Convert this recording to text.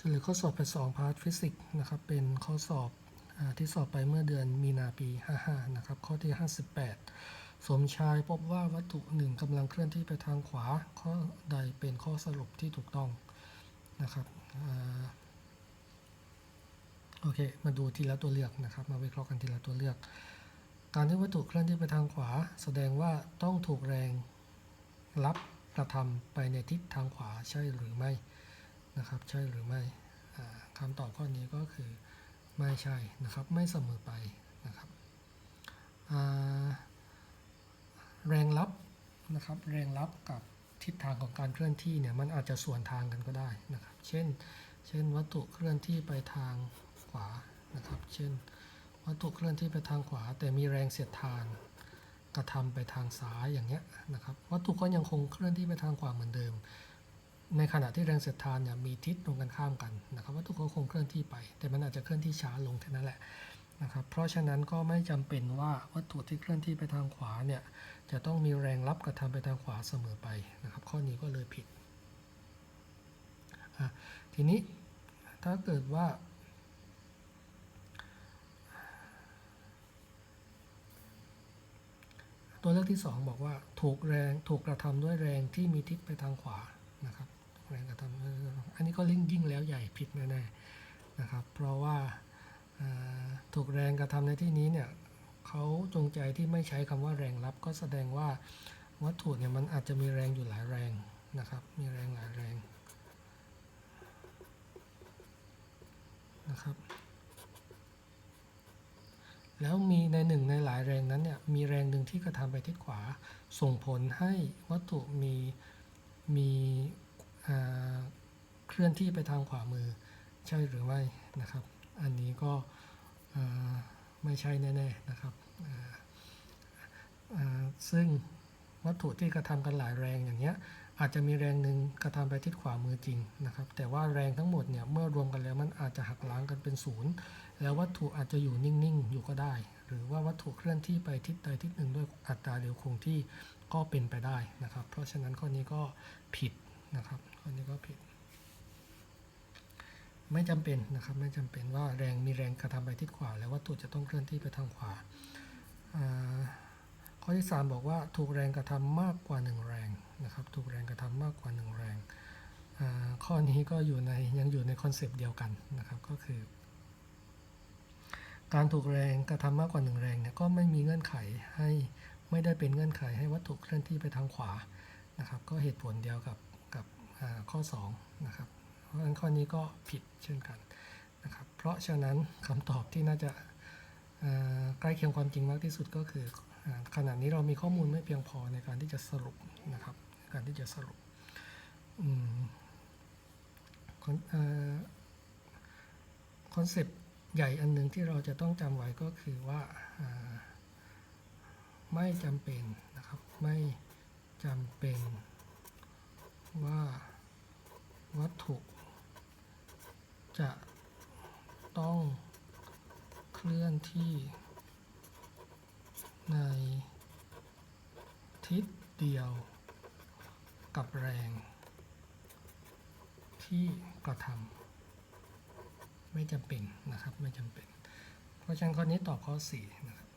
เฉลยข้อสอบไป2พาร์ทฟิสิกส์นะครับ เป็นข้อสอบอที่สอบไปเมื่อเดือนมีนาปี 55 นะครับ ข้อที่ 58 สมชายพบว่าวัตถุหนึ่งกำลังเคลื่อนที่ไปทางขวา ข้อใดเป็นข้อสรุปที่ถูกต้องนะครับอโอเค มาดูทีละตัวเลือกนะครับ มาวิเคราะห์กันทีละตัวเลือก การที่วัตถุเคลื่อนที่ไปทางขวา แสดงว่าต้องถูกแรงรับกระทำไปในทิศทางขวาใช่หรือไม่ นะครับ ใช่หรือไม่คำตอบข้อนี้ก็คือไม่ใช่นะครับ ไม่เสมอไปนะครับแรงรับนะครับ แรงรับกับทิศทางของการเคลื่อนที่เนี่ยมันอาจจะส่วนทางกันก็ได้นะครับ เช่น เช่นวัตถุเคลื่อนที่ไปทางขวานะครับ เช่น วัตถุเคลื่อนที่ไปทางขวา แต่มีแรงเสียดทานกระทำไปทางซ้ายอย่างเงี้ยนะครับ วัตถุก็ยังคงเคลื่อนที่ไปทางขวาเหมือนเดิม ในขณะที่แรงเสียดทานเนี่ยมีทิศตรงกันข้ามกันนะครับวัตถุก็คงเคลื่อนที่ไป แต่มันอาจจะเคลื่อนที่ช้าลงแค่นั้นแหละนะครับเพราะฉะนั้นก็ไม่จำเป็นว่าวัตถุที่เคลื่อนที่ไปทางขวาเนี่ยจะต้องมีแรงรับกระทำไปทางขวาเสมอไปนะครับข้อนี้ก็เลยผิด ทีนี้ถ้าเกิดว่า ตัวเลือกที่ 2 บอกว่าถูกแรงถูกกระทำด้วยแรงที่มีทิศไปทางขวานะครับ แรงกระทำอันนี้ก็ลิ่งยิ่งแล้วใหญ่ผิดแน่ๆนะครับ เพราะว่าถูกแรงกระทำในที่นี้เนี่ยเขาจงใจที่ไม่ใช้คำว่าแรงรับ ก็แสดงว่าวัตถุเนี่ยมันอาจจะมีแรงอยู่หลายแรงนะครับ มีแรงหลายแรงนะครับ แล้วมีในหนึ่งในหลายแรงนั้นเนี่ยมีแรงหนึ่งที่กระทำไปทิศขวา ส่งผลให้วัตถุมีมี เคลื่อนที่ไปทางขวามือ ใช่หรือไม่นะครับ อันนี้ก็ไม่ใช่แน่ ๆ นะครับ ซึ่งวัตถุที่กระทำกันหลายแรงอย่างเงี้ยอาจจะมีแรงหนึ่งกระทำไปทิศขวามือจริงนะครับ แต่ว่าแรงทั้งหมดเนี่ยเมื่อรวมกันแล้วมันอาจจะหักล้างกันเป็นศูนย์แล้ววัตถุอาจจะอยู่นิ่งๆอยู่ก็ได้ หรือว่าวัตถุเคลื่อนที่ไปทิศใดทิศหนึ่งด้วยอัตราเร็วคงที่ก็เป็นไปได้นะครับ เพราะฉะนั้นข้อนี้ก็ผิด นะครับข้อนี้ก็ผิด ไม่จำเป็นนะครับ ไม่จำเป็นว่าแรงมีแรงกระทำไปทิศขวา แล้ววัตถุจะต้องเคลื่อนที่ไปทางขวา ข้อที่ 3 บอกว่าถูกแรงกระทำมากกว่า 1 แรงนะครับ ถูกแรงกระทำมากกว่า 1 แรง ข้อนี้ก็อยู่ในยังอยู่ในคอนเซปต์เดียวกันนะครับ ก็คือ การถูกแรงกระทำมากกว่าหนึ่งแรงเนี่ยก็ไม่มีเงื่อนไขให้ไม่ได้เป็นเงื่อนไขให้วัตถุเคลื่อนที่ไปทางขวานะครับ ก็เหตุผลเดียวกับ ข้อ2นะครับเพราะฉะนั้นข้อนี้ก็ผิดเช่นกันนะครับเพราะฉะนั้นคำตอบที่น่าจะาใกล้เคียงความจริงมากที่สุดก็คืออ่าขณะนี้เรามีข้อมูลไม่เพียงพอในการที่จะสรุปนะครับการที่จะสรุปคอนเซปต์ใหญ่อันหนึ่งที่เราจะต้องจำไว้ก็คือว่าอ่าไม่จำเป็นนะครับ ไม่จำเป็นว่า วัตถุ จะต้องเคลื่อนที่ในทิศเดียวกับแรงที่กระทำไม่จำเป็นนะครับ ไม่จำเป็น เพราะฉะนั้นข้อนี้ตอบข้อ 4 นะครับ